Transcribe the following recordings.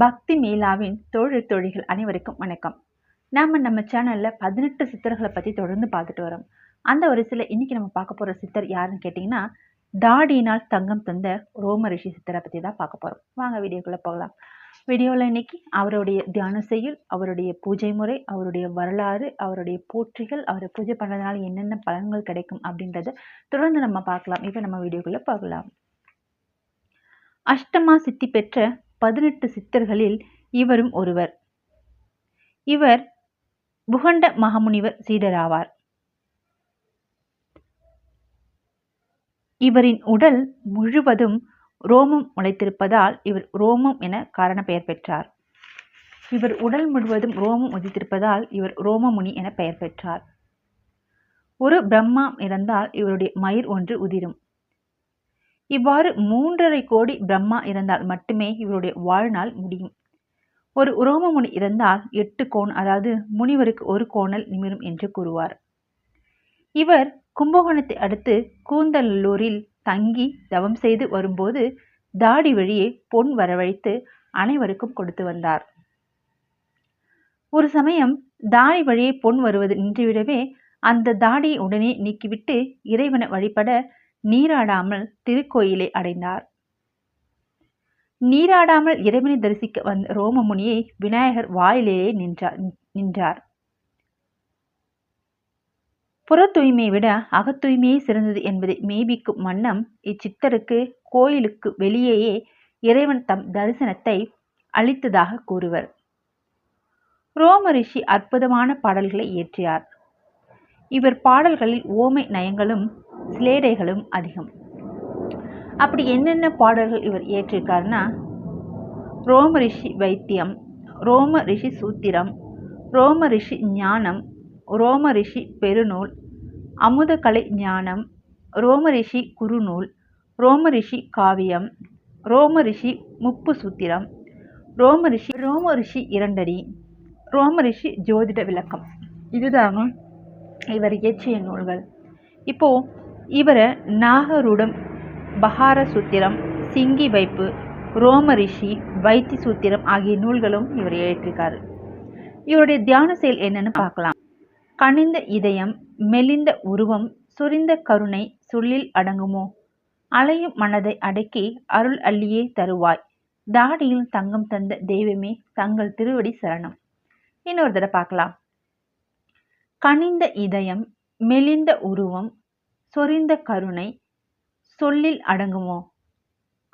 பக்தி மேலாவின் தொழில் தோழிகள் அனைவருக்கும் வணக்கம். நாம நம்ம சேனலில் பதினெட்டு சித்தர்களை பற்றி தொடர்ந்து பார்த்துட்டு வரோம். அந்த வரிசையில் இன்றைக்கி நம்ம பார்க்க போகிற சித்தர் யாருன்னு கேட்டிங்கன்னா தாடியினால் தங்கம் தந்த ரோம ரிஷி சித்தரை பற்றி தான் பார்க்க போகிறோம் வாங்க வீடியோக்குள்ளே போகலாம். வீடியோவில் இன்றைக்கி அவருடைய தியான செயல் அவருடைய பூஜை முறை அவருடைய வரலாறு அவருடைய போற்றிகள் அவரை பூஜை பண்ணுறதுனால என்னென்ன பலன்கள் கிடைக்கும் அப்படின்றத தொடர்ந்து நம்ம பார்க்கலாம். இப்போ நம்ம வீடியோக்குள்ளே போகலாம். அஷ்டமா சித்தி பெற்ற பதினெட்டு சித்தர்களில் இவரும் ஒருவர். இவர் புகண்ட மகாமுனிவர் சீடராவார். இவரின் உடல் முழுவதும் ரோமம் முளைத்திருப்பதால் இவர் ரோமம் என காரண பெயர் பெற்றார். இவர் உடல் முழுவதும் ரோமம் உதித்திருப்பதால் இவர் ரோமமுனி என பெயர் பெற்றார். ஒரு பிரம்மா இறந்தால் இவருடைய மயிர் ஒன்று உதிரும். இவ்வாறு மூன்றரை கோடி பிரம்மா இருந்தால் மட்டுமே இவருடைய வாழ்நாள் முடியும். ஒரு உரோம முனி இருந்தால் எட்டு கோண் அதாவது முனிவருக்கு ஒரு கோணல் நிமிரும் என்று கூறுவார். இவர் கும்பகோணத்தை அடுத்து கூந்தல்லூரில் தங்கி தவம் செய்து வரும்போது தாடி வழியே பொன் வரவழைத்து அனைவருக்கும் கொடுத்து வந்தார். ஒரு சமயம் தாடி வழியே பொன் வருவது நின்றுவிடவே அந்த தாடியை உடனே நீக்கிவிட்டு இறைவனை வழிபட நீராடாமல் திருக்கோயிலை அடைந்தார். நீராடாமல் இறைவனை தரிசிக்க வந்த ரோமமுனியை விநாயகர் வாயிலேயே நின்றார் நின்றார். புற தூய்மையை விட அகத்தூய்மையே சிறந்தது என்பதை மெய்பிக்கும் வண்ணம் இச்சித்தருக்கு கோயிலுக்கு வெளியேயே இறைவன் தம் தரிசனத்தை அளித்ததாக கூறுவர். ரோம ரிஷி அற்புதமான பாடல்களை இயற்றியார். இவர் பாடல்களில் ஓமை நயங்களும் சிலேடைகளும் அதிகம். அப்படி என்னென்ன பாடல்கள் இவர் ஏற்றிருக்காருன்னா ரோம ரிஷி வைத்தியம் ரோம ரிஷி சூத்திரம் ரோம ரிஷி ஞானம் ரோம ரிஷி பெருநூல் அமுதகலை ஞானம் ரோம ரிஷி குருநூல் ரோம ரிஷி காவியம் ரோம ரிஷி முப்பு சூத்திரம் ரோம ரிஷி ரோம ரிஷி இரண்டடி ரோம ரிஷி ஜோதிட விளக்கம். இதுதாங்க இவர் இயற்றிய நூல்கள். இப்போ இவரை நாகரூடம் பஹார சூத்திரம் சிங்கி வைப்பு ரோம ரிஷி வைத்தி சூத்திரம் ஆகிய நூல்களும் இவர் எழுதியிருக்காரு. இவருடைய தியான செயல் என்னன்னு பார்க்கலாம். கனிந்த இதயம் மெலிந்த உருவம் சுரிந்த கருணை சொல்லில் அடங்குமோ? அலையும் மனதை அடக்கி அருள் அள்ளியே தருவாய். தாடியில் தங்கம் தந்த தெய்வமே தங்கள் திருவடி சரணம். இன்னொரு தடவை பார்க்கலாம். கனிந்த இதயம் மெலிந்த உருவம் சொரிந்த கருணை சொல்லில் அடங்குமோ?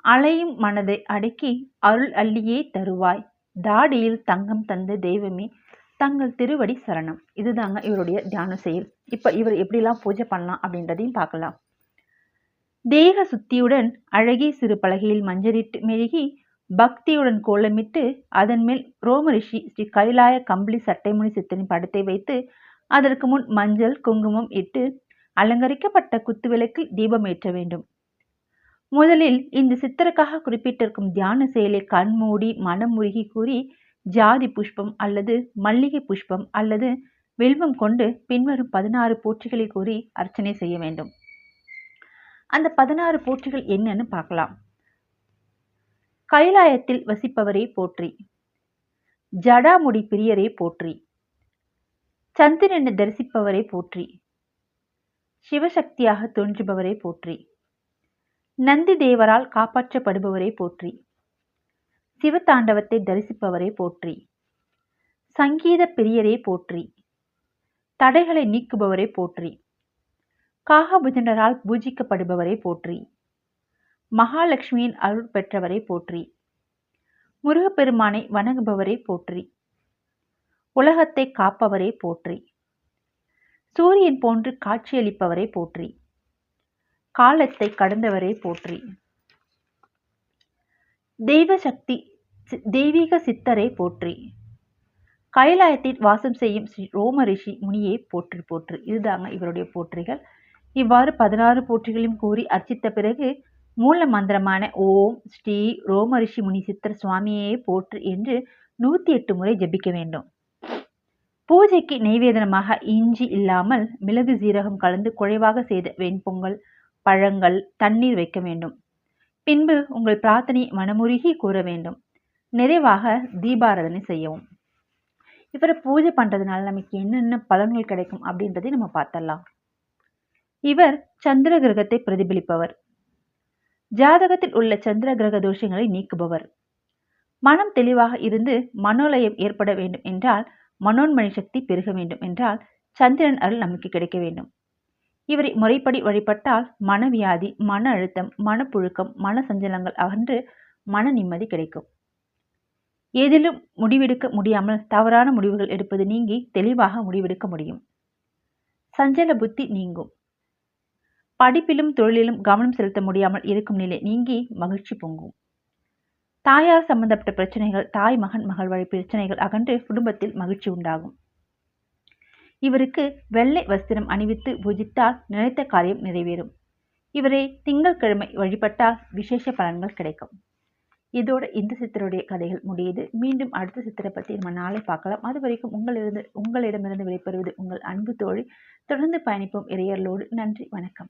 அலையும் மனதை அடக்கி அருள் அள்ளியே தருவாய். தாடியில் தங்கம் தந்த தெய்வமே தங்கள் திருவடி சரணம். இதுதாங்க இவருடைய தியான செயல். இப்போ இவர் எப்படிலாம் பூஜை பண்ணலாம் அப்படின்றதையும் பார்க்கலாம். தேக சுத்தியுடன் அழகிய சிறு பலகையில் மஞ்சரிட்டு மெழுகி பக்தியுடன் கோலமிட்டு அதன் மேல் ரோமரிஷி ஸ்ரீ கைலாய கம்பளி சட்டைமுனி சித்தனின் படத்தை வைத்து அதற்கு முன் மஞ்சள் குங்குமம் இட்டு அலங்கரிக்கப்பட்ட குத்துவிளக்கில் தீபம் ஏற்ற வேண்டும். முதலில் இந்த சித்தருக்காக குறிப்பிட்டிருக்கும் தியான செயலை கண்மூடி மனம் முருகி கூறி ஜாதி புஷ்பம் அல்லது மல்லிகை புஷ்பம் அல்லது வெல்வம் கொண்டு பின்வரும் பதினாறு போற்றிகளை கூறி அர்ச்சனை செய்ய வேண்டும். அந்த பதினாறு போற்றிகள் என்னன்னு பார்க்கலாம். கைலாயத்தில் வசிப்பவரே போற்றி. ஜடாமுடி பிரியரே போற்றி. சந்திரனை தரிசிப்பவரை போற்றி. சிவசக்தியாக தோன்றுபவரை போற்றி. நந்தி தேவரால் காப்பாற்றப்படுபவரை போற்றி. சிவதாண்டவத்தை தரிசிப்பவரை போற்றி. சங்கீத பிரியரே போற்றி. தடைகளை நீக்குபவரை போற்றி. காகபுஜனரால் பூஜிக்கப்படுபவரை போற்றி. மகாலட்சுமியின் அருள் பெற்றவரை போற்றி. முருகப்பெருமானை வணங்குபவரை போற்றி. உலகத்தை காப்பவரே போற்றி. சூரியன் போன்று காட்சியளிப்பவரே போற்றி. காலத்தை கடந்தவரே போற்றி. தெய்வ சக்தி தெய்வீக சித்தரை போற்றி. கைலாயத்தில் வாசம் செய்யும் ஸ்ரீ ரோம ரிஷி முனியை போற்றி போற்று. இதுதாங்க இவருடைய போற்றிகள். இவ்வாறு பதினாறு போற்றிகளையும் கூறி அர்ச்சித்த பிறகு மூல மந்திரமான ஓம் ஸ்ரீ ரோம ரிஷி முனி சித்தர் சுவாமியே போற்று என்று நூற்றி எட்டு முறை ஜபிக்க வேண்டும். பூஜைக்கு நெய்வேதனமாக இஞ்சி இல்லாமல் மிளகு சீரகம் கலந்து குறைவாக செய்த வெண்பொங்கல் பழங்கள் தண்ணீர் வைக்க வேண்டும். பின்பு உங்கள் பிரார்த்தனை மனமுருகி கூற வேண்டும். நிறைவாக தீபாராதனை செய்யவும். இவரை பூஜை பண்ணுறதுனால நமக்கு என்னென்ன பலன்கள் கிடைக்கும் அப்படின்றதை நம்ம பார்த்தலாம் இவர் சந்திர கிரகத்தை பிரதிபலிப்பவர். ஜாதகத்தில் உள்ள சந்திர கிரக தோஷங்களை நீக்குபவர். மனம் தெளிவாக இருந்து மனோலயம் ஏற்பட வேண்டும் என்றால் மனோன்மணி சக்தி பெருக வேண்டும் என்றால் சந்திரன் அருள் நமக்கு கிடைக்க வேண்டும். இவரை முறைப்படி வழிபட்டால் மனவியாதி மன அழுத்தம் மனப்புழுக்கம் மன சஞ்சலங்கள் அகன்று மன நிம்மதி கிடைக்கும். எதிலும் முடிவெடுக்க முடியாமல் தவறான முடிவுகள் எடுப்பது நீங்கி தெளிவாக முடிவெடுக்க முடியும். சஞ்சல புத்தி நீங்கும். படிப்பிலும் தொழிலிலும் கவனம் செலுத்த முடியாமல் இருக்கும் நிலை நீங்கி மகிழ்ச்சி பொங்கும். தாயார் சம்பந்தப்பட்ட பிரச்சனைகள் தாய் மகன் மகள் வழி பிரச்சனைகள் அகன்று குடும்பத்தில் மகிழ்ச்சி உண்டாகும். இவருக்கு வெள்ளை வஸ்திரம் அணிவித்து பூஜித்தால் நினைத்த காரியம் நிறைவேறும். இவரை திங்கட்கிழமை வழிபட்டால் விசேஷ பலன்கள் கிடைக்கும். இதோடு இந்த சித்தருடைய கதைகள் முடியுது. மீண்டும் அடுத்த சித்திரை பற்றி நம்ம நாளை பார்க்கலாம். அது வரைக்கும் உங்களிருந்து உங்களிடமிருந்து விடைபெறுவது உங்கள் அன்பு தோழி. தொடர்ந்து பயணிப்போம் இறையர்களோடு நன்றி வணக்கம்.